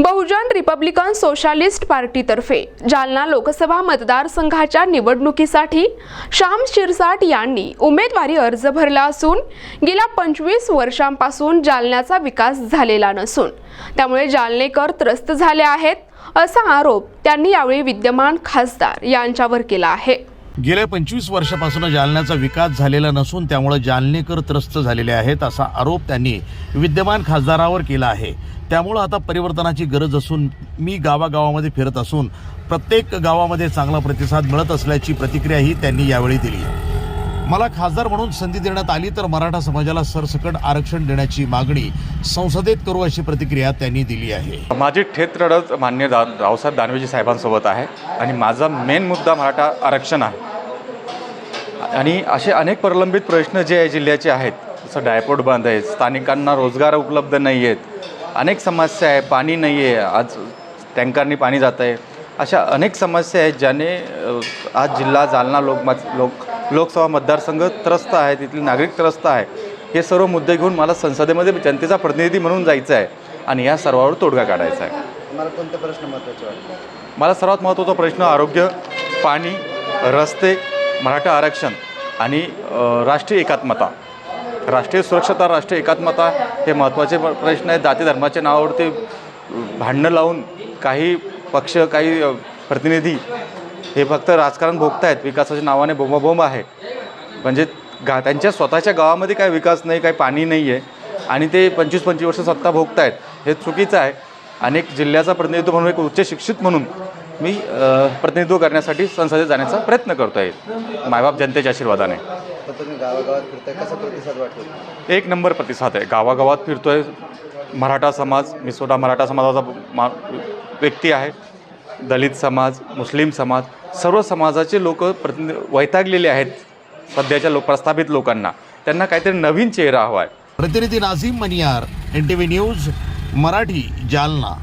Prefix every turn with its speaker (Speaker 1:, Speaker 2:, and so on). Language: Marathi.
Speaker 1: बहुजन रिपब्लिकन सोशालिस्ट पार्टीतर्फे जालना लोकसभा मतदारसंघाच्या निवडणुकीसाठी श्याम शिरसाट यांनी उमेदवारी अर्ज भरला असून गेल्या पंचवीस वर्षांपासून जालन्याचा विकास झालेला नसून त्यामुळे जालनेकर त्रस्त झाले आहेत असा आरोप त्यांनी यावेळी विद्यमान खासदार यांच्यावर केला आहे.
Speaker 2: गेल्या पंचवीस वर्षापासून जालन्याचा विकास झालेला नसून त्यामुळे जालनेकर त्रस्त झालेले आहेत असा आरोप त्यांनी विद्यमान खासदारावर केला आहे. त्यामुळं आता परिवर्तनाची गरज असून मी गावागावामध्ये फिरत असून प्रत्येक गावामध्ये चांगला प्रतिसाद मिळत असल्याची प्रतिक्रियाही त्यांनी यावेळी दिली. मला खासदार म्हणून संधी देण्यात आली तर मराठा समाजाला सरसकट आरक्षण देण्याची मागणी संसदेत करू अशी प्रतिक्रिया त्यांनी दिली आहे.
Speaker 3: माझी ठेत रडत मान्य रावसाहेब दानवेजी साहेबांसोबत आहे आणि माझा मेन मुद्दा मराठा आरक्षण आहे. आणि असे अनेक प्रलंबित प्रश्न जे आहे जिल्ह्याचे आहेत जसं डायपोर्ट बंद आहे स्थानिकांना रोजगार उपलब्ध नाही आहेत अनेक समस्या आहे पाणी नाही आहे आज टँकरनी पाणी जात आहे अशा अनेक समस्या आहेत ज्याने आज जिल्हा जालना लोक मत लोक लोकसभा मतदारसंघ त्रस्त आहे तिथले नागरिक त्रस्त आहे. हे सर्व मुद्दे घेऊन मला संसदेमध्ये जनतेचा प्रतिनिधी म्हणून जायचं आहे आणि या सर्वावर तोडगा काढायचा आहे.
Speaker 4: तुम्हाला कोणते प्रश्न महत्त्वाचे
Speaker 3: मला सर्वात महत्त्वाचा प्रश्न आरोग्य पाणी रस्ते मराठा आरक्षण. आणि राष्ट्रीय एकात्मता. राष्ट्रीय सुरक्षता राष्ट्रीय एकात्मता हे महत्त्वाचे प्रश्न आहेत. जाती धर्माच्या नावावरती भांडणं लावून काही पक्ष काही प्रतिनिधी हे फक्त राजकारण भोगत आहेत विकासाच्या नावाने बोंबाबोंब आहे. म्हणजे गा त्यांच्या स्वतःच्या गावामध्ये काय विकास नाही काही पाणी नाही आहे आणि ते पंचवीस पंचवीस वर्ष सत्ता भोगतायत हे चुकीचं आहे. अनेक जिल्ह्याचा प्रतिनिधित्व म्हणून एक उच्च शिक्षित म्हणून मी प्रतिनिधित्व करण्यासाठी संसदेत जाण्याचा प्रयत्न करतो आहे मायबाप जनतेच्या आशीर्वादाने.
Speaker 4: तर तुम्ही गावागावात फिरताय. कसा प्रतिसाद वाटतो?
Speaker 3: एक नंबर प्रतिसाद आहे. गावागावात फिरतोय मराठा समाज. मी स्वतः मराठा समाजाचा मा व्यक्ती आहे. दलित समाज मुस्लिम समाज सर्व समाजाचे लोक प्रतिनि वैतागलेले आहेत. सध्याच्या लोक प्रस्थापित लोकांना. त्यांना काहीतरी नवीन चेहरा हवा आहे
Speaker 2: प्रतिनिधी Nazim Maniyar N T V news Marathi Jalna.